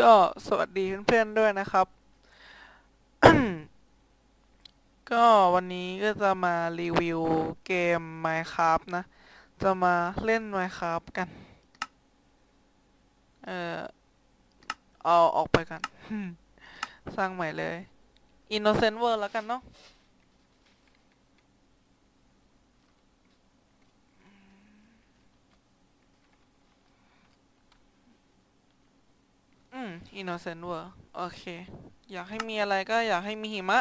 ก็สวัสดีเพื่อนๆด้วยนะครับ ก็วันนี้ก็จะมารีวิวเกม Minecraft นะ จะมาเล่น Minecraft กัน เออเอาออกไปกัน สร้างใหม่เลย Innocent World แล้วกันเนาะ อืม Innocent World โอเค อยากให้มีอะไรก็อยากให้มีหิมะ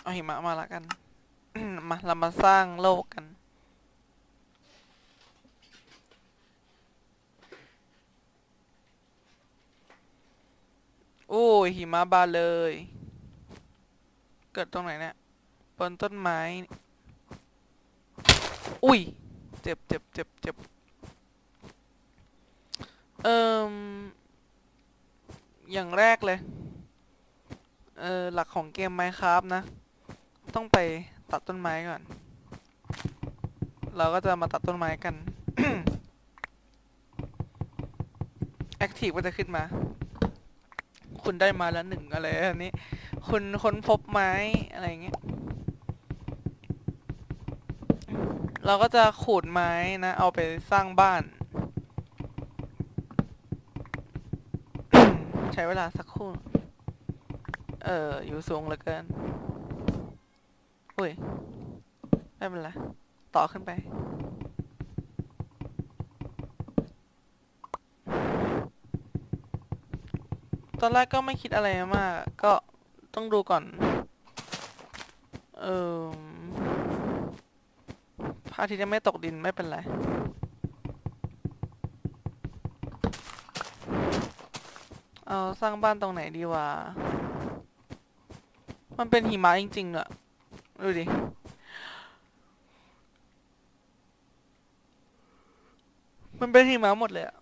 เอาหิมะมาละกัน มา เรามาสร้างโลกกัน โอ้ยหิมะบาเลย เกิดตรงไหนเนี่ยบนต้นไม้ อุ้ย เจ็บเจ็บเจ็บเจ็บ เอ่มอย่างแรกเลย เออหลักของเกม Minecraft นะ ต้องไปตัดต้นไม้ก่อน เราก็จะมาตัดต้นไม้กัน Active ก็จะขึ้นมา คุณได้มาแล้วหนึ่งอะไรอันนี้ คุณค้นพบไม้อะไรอย่างเงี้ย เราก็จะขูดไม้นะ เอาไปสร้างบ้าน ใช้เวลาสักครู่ เออ อยู่สูงเหลือเกิน อุ้ย ไม่เป็นไร ต่อขึ้นไป ตอนแรกก็ไม่คิดอะไรมาก ก็ต้องดูก่อน เออพระอาทิตย์ยังไม่ตกดินไม่เป็นไร เอาสร้างบ้านตรงไหนดีวะ มันเป็นหิมะจริงๆอะดูดิ มันเป็นหิมะหมดเลยอะ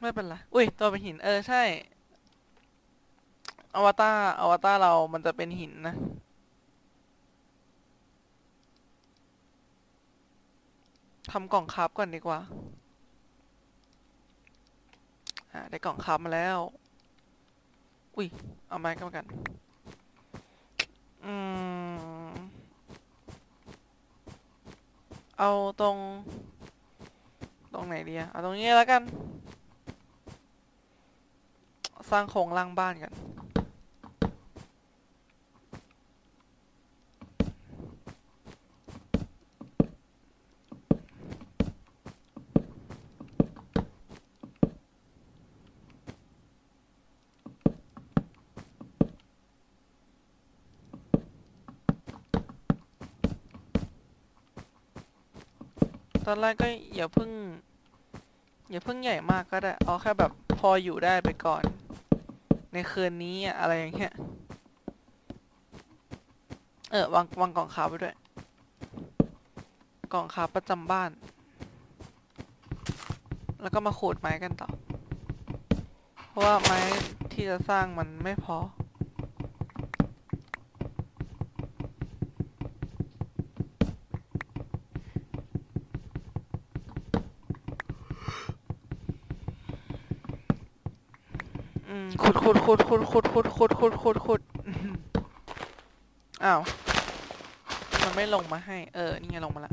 ไม่เป็นไร อุ้ย ตัวเป็นหิน เออ ใช่ อวตารอวตารเรามันจะเป็นหินนะทำกล่องคราฟก่อนดีกว่า อ่าได้กล่องคำมาแล้ว อุ้ย เอาไม้กันกันอืมเอาตรง ตรงไหนดีอะเอาตรงนี้แล้วกัน สร้างโครงล่างบ้านกัน ตอนแรกก็อย่าเพิ่ง อย่าเพิ่งใหญ่มากก็ได้ เอาแค่แบบพออยู่ได้ไปก่อน ในคืนนี้อะไรอย่างเงี้ย เออวางวางกล่องคาร์บไว้ด้วย กล่องคาร์บประจำบ้าน แล้วก็มาขูดไม้กันต่อ เพราะว่าไม้ที่จะสร้างมันไม่พอ อืม ขุดขุดขุดขุดขุดขุดขุดขุดขุดอ้าว มันไม่ลงมาให้ เออ นี่ไงลงมาละ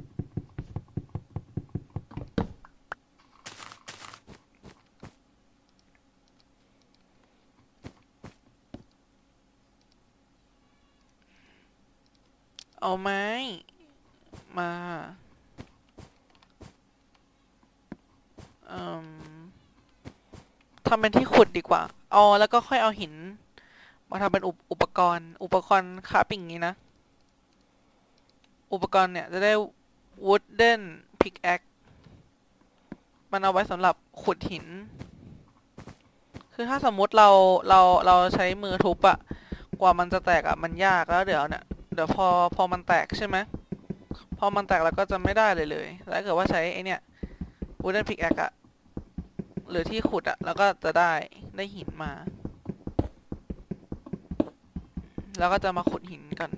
เอาไม้ มาอ่ม ทำเป็นที่ขุดดีกว่าเอาแล้วก็ค่อยเอาหิน มาทำเป็นอุปอุปกรณ์ อุปกรณ์คราฟอย่างนี้นะ อุปกรณ์เนี่ยจะได้ wooden pickaxe มันเอาไว้สำหรับขุดหิน คือถ้าสมมุติเราเราเราใช้มือทุบอะกว่ามันจะแตกอะมันยากแล้วเดี๋ยวเนี่ยเดี๋ยวพอพอมันแตกใช่ไหมพอมันแตกแล้วก็จะไม่ได้เลยเลยแล้วถ้าเกิดว่าใช้ไอเนี่ย wooden pickaxe อะ หรือที่ขุดอะแล้วก็จะได้ได้หินมา แล้วก็จะมาขุดหินกัน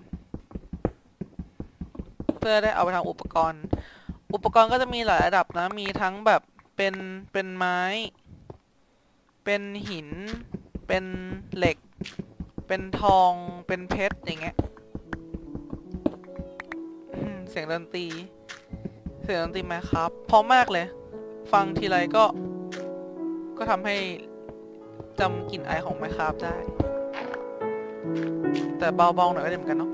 เพื่อได้เอาไปทำอุปกรณ์ อุปกรณ์ก็จะมีหลายระดับนะ มีทั้งแบบเป็นเป็นไม้ เป็นหิน เป็นเหล็ก เป็นทอง เป็นเพชรอย่างเงี้ยเสียงดนตรี เสียงดนตรีไหมครับเพราะมากเลย ฟังทีไรก็ ก็ทำให้จำกลิ่นไอายของไมค์ครับได้ แต่เบาๆหน่อยก็ดีเหมือนกันเนาะ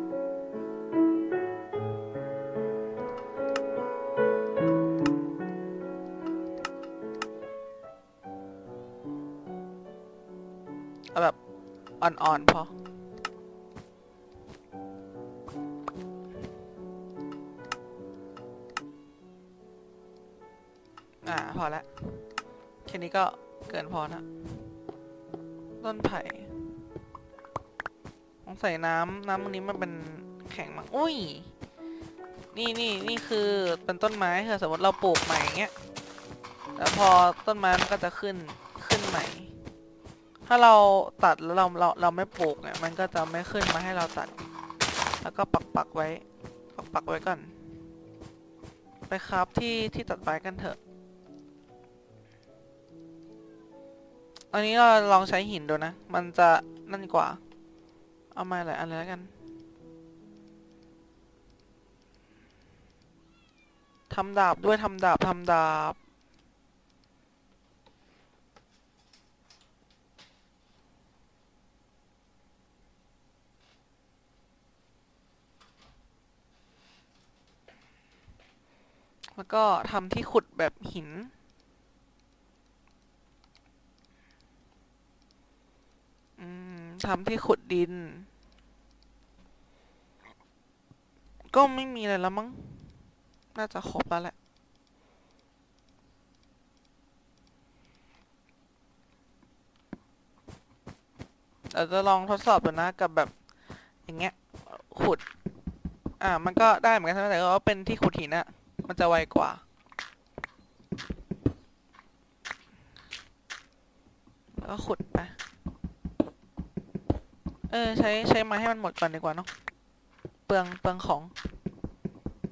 เอาแบบอ่อนๆพออ่าพอแล้วแค่นี้ก็ เกินพอนะต้นไผ่ต้องใส่น้ำน้ำตรงนี้มันเป็นแข็งมากอุ้ย นี่นี่นี่คือเป็นต้นไม้คือสมมติเราปลูกใหม่เงี้ย แล้วพอต้นไม้มันก็จะขึ้นขึ้นใหม่ ถ้าเราตัดแล้วเราเราเราไม่ปลูกเนี่ย มันก็จะไม่ขึ้นมาให้เราตัด แล้วก็ปักปักไว้ ปักปักไว้ก่อน ไปครับที่ที่ตัดไม้กันเถอะ อันนี้เราลองใช้หินดูนะ มันจะนั่นกว่า เอามาหลายอันเลยแล้วกันทำดาบด้วยทำดาบทำดาบ แล้วก็ทำที่ขุดแบบหิน อืม ทำที่ขุดดิน ก็ไม่มีอะไรแล้วมั้ง น่าจะครบแล้วแหละ เราจะลองทดสอบดูนะกับแบบ อย่างเงี้ย ขุด อ่า มันก็ได้เหมือนกันใช่ไหมแต่ว่าเป็นที่ขุดหินอะมันจะไวกว่าแล้วก็ขุด เออใช้ใช้ไม้ให้มันหมดก่อนดีกว่าเนาะเปลืองเปลืองของ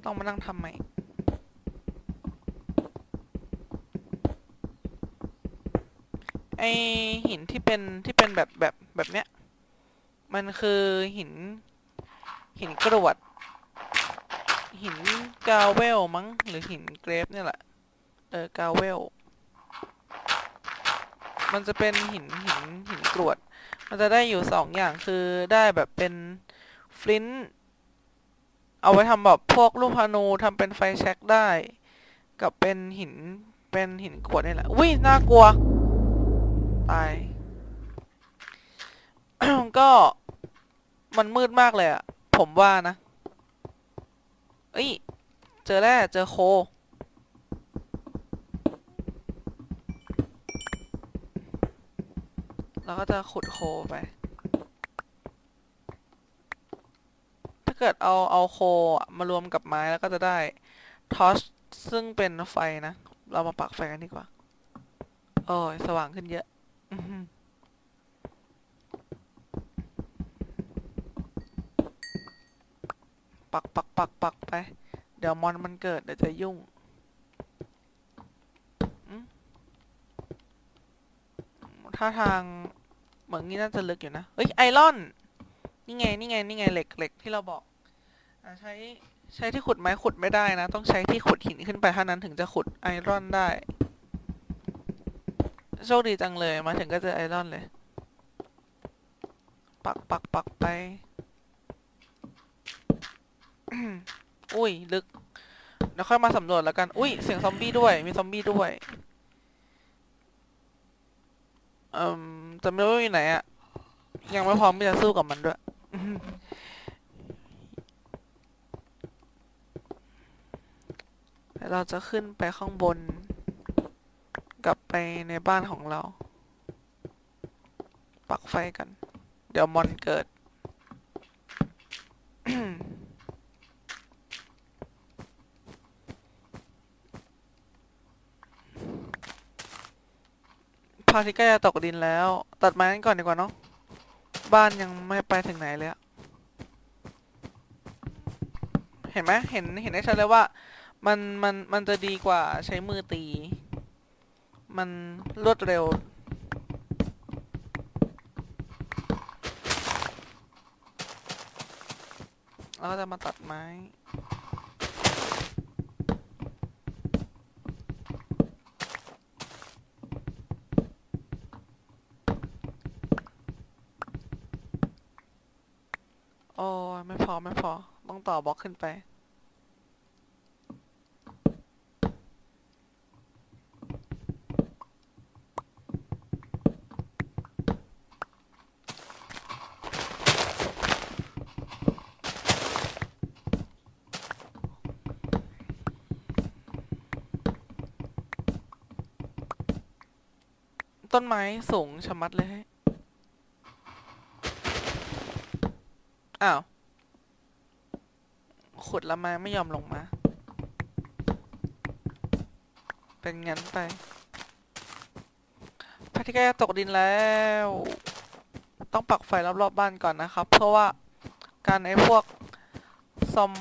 ต้องมานั่งทำใหม่ไอหินที่เป็นที่เป็นแบบแบบแบบเนี้ย มันคือหิน หินกรวด หินกาเวลมั้ง หรือหินเกรฟเนี่ยแหละ เออกาเวล มันจะเป็นหินหินหินกรวด มันจะได้อยู่สองอย่างคือได้แบบเป็นฟลินต์เอาไว้ทำแบบพวกลูกพานูทำเป็นไฟแช็กได้ กับเป็นหินเป็นหินกรวดนี่แหละอุ้ยน่ากลัว ตาย ก็มันมืดมากเลยอะผมว่านะ เอ้ย เจอแล้วเจอโค แล้ว ก็จะขุดโคไป ถ้าเกิดเอาเอาโคมารวมกับไม้แล้วก็จะได้ทอชซึ่งเป็นไฟนะ เรามาปักไฟกันดีกว่า โอ้ยสว่างขึ้นเยอะปักปักปักปักไป เดี๋ยวมอนมันเกิดเดี๋ยวจะยุ่งอืมถ้าทาง เหมือนนี่น่าจะลึกอยู่นะเฮ้ยไอรอน นี่ไงนี่ไงนี่ไงเหล็กเหล็กที่เราบอกอ่าใช้ใช้ที่ขุดไม้ขุดไม่ได้นะ ต้องใช้ที่ขุดหินขึ้นไปเท่านั้นถึงจะขุดไอรอนได้ โชคดีจังเลยมาถึงก็เจอไอรอนเลย ปักปักปักไป อุ้ยลึกเดี๋ยวค่อยมาสำรวจแล้วกัน อุ้ยเสียงซอมบี้ด้วย มีซอมบี้ด้วยอ่ม จะไม่รู้ว่าอยู่ไหนอะยังไม่พร้อมที่จะสู้กับมันด้วยเราจะขึ้นไปข้างบน กลับไปในบ้านของเรา ปักไฟกัน เดี๋ยวมอนเกิด พ ระอาทิตย์ใกล้จะตกดินแล้ว ตัดไม้กันก่อนดีกว่าเนาะบ้านยังไม่ไปถึงไหนเลยอะเห็นไหมเห็นเห็นได้ชัดเลยว่า มันมันมันจะดีกว่าใช้มือตี มันรวดเร็วแล้วก็จะมาตัดไม้ โอ้ย ไม่พอไม่พอ ต้องต่อบล็อกขึ้นไป ต้นไม้สูงชะมัดเลยเฮ้ยอ้าว ขุดแล้วไม้ไม่ยอมลงมา เป็นงั้นไปพระอาทิตย์ใกล้จะตกดินแล้ว ต้องปักไฟรอบๆบ้านก่อนนะครับ เพราะว่าการไอ้พวกซอม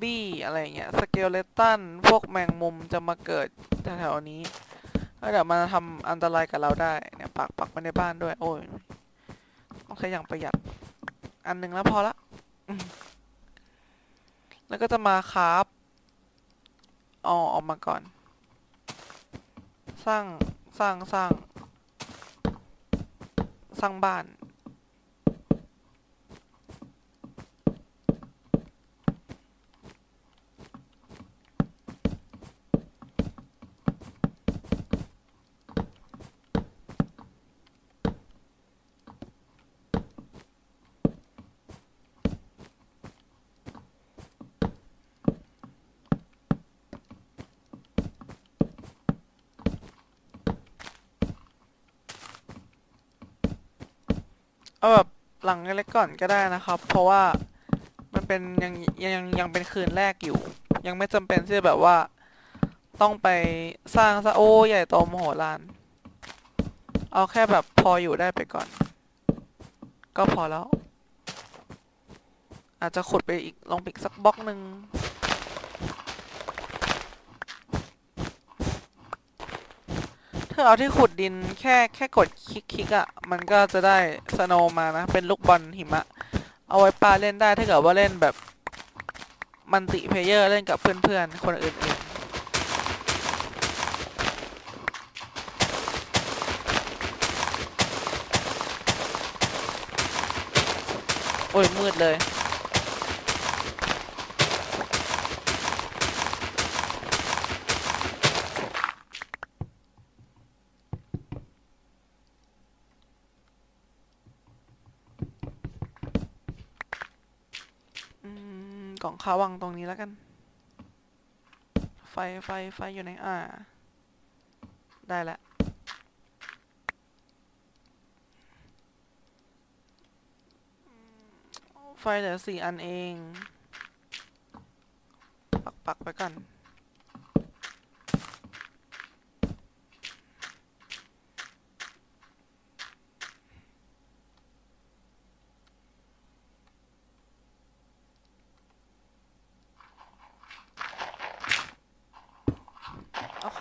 บี้อะไรเงี้ย สเกลเลตัน พวกแมงมุมจะมาเกิดแถวๆนี้แล้วเดี๋ยวมาทำอันตรายกับเราได้เนี่ยปักปักไว้ในบ้านด้วย โอ้ยต้องใช้อย่างประหยัด อันหนึ่งแล้วพอละ แล้วก็จะมาคราฟเอาออกมาก่อน สร้างสร้างสร้าง สร้างบ้าน เอาแบบหลังเล็กๆก่อนก็ได้นะครับ เพราะว่ามันเป็นยังยังยังเป็นคืนแรกอยู่ ยังไม่จำเป็นที่จะแบบว่า ต้องไปสร้างซะโอ้ใหญ่โตมโหฬารเอาแค่แบบพออยู่ได้ไปก่อน ก็พอแล้ว อาจจะขุดไปอีกลองไปอีกสักบล็อกหนึ่ง ถ้าเอาที่ขุดดินแค่แค่กดคลิกๆอะ มันก็จะได้สโนมานะ เป็นลูกบอลหิมะ เอาไว้ปาเล่นได้ถ้าเกิดว่าเล่นแบบมันติเพลเยอร์เล่นกับเพื่อนๆ คนอื่นๆโอ้ยมืดเลย อืม กล่อง ขาวังตรงนี้แล้วกัน ไฟไฟไฟอยู่ไหนอ่า ได้ละไฟเหลือสี่อันเอง ปักปักไปก่อน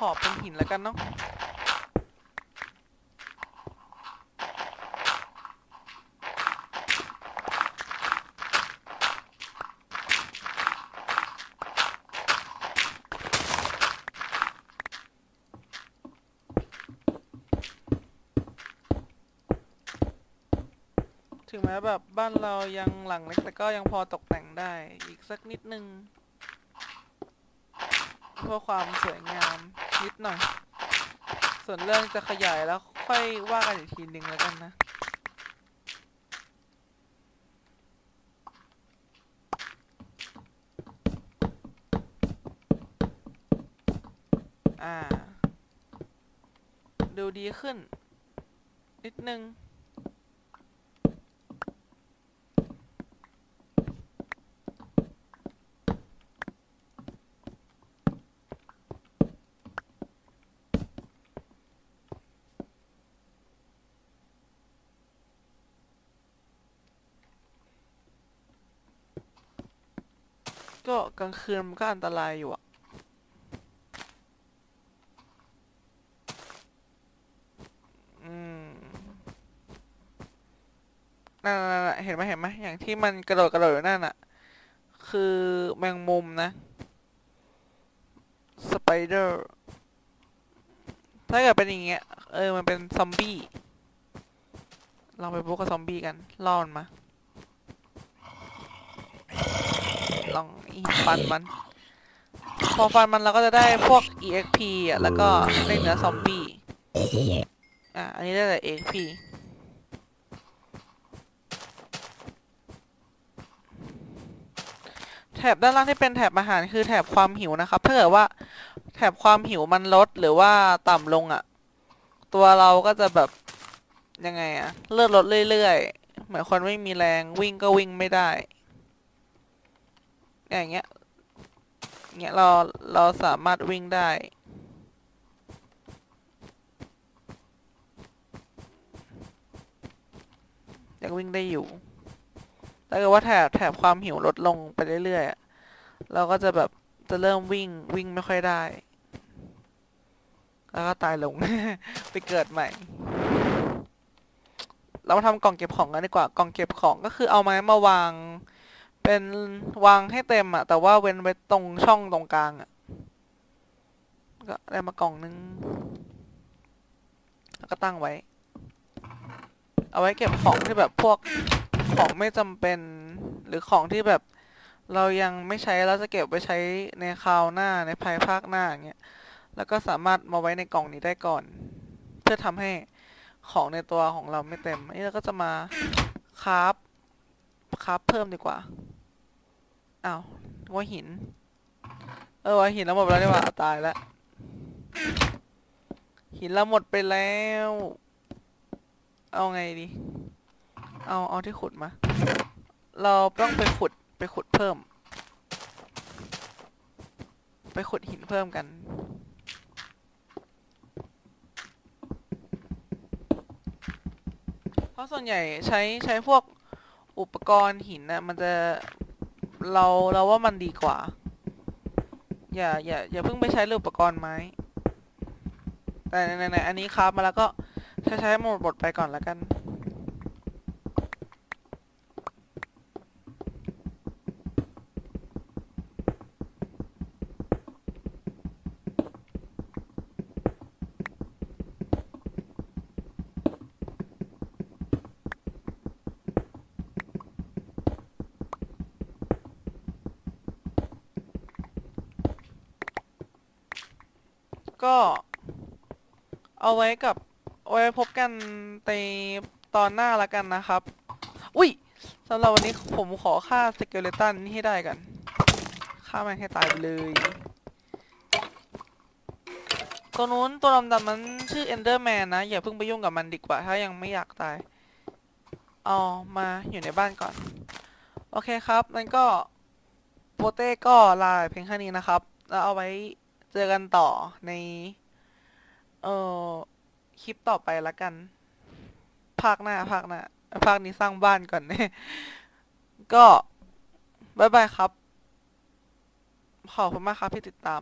ขอบเป็นหินแล้วกันเนาะถึงแม้แบบบ้านเรายังหลังเล็กแต่ก็ยังพอตกแต่งได้อีกสักนิดนึง เพื่อความสวยงาม นิดหน่อย ส่วนเรื่องจะขยายแล้วค่อยว่ากันอีกทีหนึ่งแล้วกันนะอ่า ดูดีขึ้น นิดนึง ก็กลางคืนมันก็อันตรายอยู่อะอืมนั่นๆๆเห็นไหมเห็นไหมอย่างที่มันกระโดดกระโดดอยู่นั่นน่ะ คือแมงมุมนะ สไปเดอร์ ถ้าเกิดเป็นอย่างเงี้ย เออ มันเป็นซอมบี้ เราไปพบกับซอมบี้กันล่อมัมา ลองฟันมัน พอฟันมันเราก็จะได้พวก EXP อะแล้วก็ได้เนื้อซอมบี้อะอันนี้ได้แต่ EXP แถบด้านล่างที่เป็นแถบอาหารคือแถบความหิวนะครับถ้าเกิดว่าแถบความหิวมันลดหรือว่าต่ำลงอะ่ะ ตัวเราก็จะแบบยังไงอะ เลือดลดเรื่อยๆ เหมือนคนไม่มีแรงวิ่งก็วิ่งไม่ได้ อย่างเงี้ยเงี้ยเราเราสามารถวิ่งได้ ยังวิ่งได้อยู่ถ้าเกิดว่าแถบแถบความหิวลดลงไปเรื่อยๆเราก็จะแบบจะเริ่มวิ่งวิ่งไม่ค่อยได้ แล้วก็ตายลง ไปเกิดใหม่ เรามาทำกล่องเก็บของกันดีกว่ากล่องเก็บของก็คือเอาไม้มาวาง เป็นวางให้เต็มอะแต่ว่าเว้นไว้ตรงช่องตรงกลางอะก็ได้มากล่องนึงแล้วก็ตั้งไว้ เอาไว้เก็บของที่แบบพวกของไม่จำเป็น หรือของที่แบบเรายังไม่ใช้แล้วจะเก็บไว้ใช้ในคราวหน้าในภายภาคหน้าอย่างเงี้ยแล้วก็สามารถมาไว้ในกล่องนี้ได้ก่อน เพื่อทำให้ของในตัวของเราไม่เต็ม อันนี้เราก็จะมาคราฟคราฟเพิ่มดีกว่า อ้าวว่าหิน เออว่าหินเราหมดไปแล้วดีกว่าตายแล้วหินเราหมดไปแล้ว เอาไงดี เอาเอาที่ขุดมา เราต้องไปขุดไปขุดเพิ่ม ไปขุดหินเพิ่มกันเพราะส่วนใหญ่ใช้ใช้พวกอุปกรณ์หินนะมันจะ เราเราว่ามันดีกว่า อย่าอย่าอย่าเพิ่งไปใช้เรื่องอุปกรณ์ไม้ แต่ในในอันนี้คราบมาแล้วก็ใช้ใช้หมดบทไปก่อนแล้วกัน ก็ เอาไว้กับไว้พบกันในตอนหน้าละกันนะครับ อุ้ยสำหรับวันนี้ผมขอฆ่าสเกเลตันนี่ให้ได้กันฆ่ามันให้ตายไปเลย ตัวนู้นตัวดำๆนั้นชื่อเอนเดอร์แมนนะ อย่าเพิ่งไปยุ่งกับมันดีกว่า ถ้ายังไม่อยากตาย เอามาอยู่ในบ้านก่อน โอเคครับนั้นก็โปเต้ก็ลาเพียงแค่นี้นะครับ แล้วเอาไว้ เจอกันต่อใน เอ่อ คลิปต่อไปละกัน ภาคหน้า ภาคหน้า ภาคนี้สร้างบ้านก่อนเนี่ยก็บายบายครับ ขอบคุณมากครับที่ติดตาม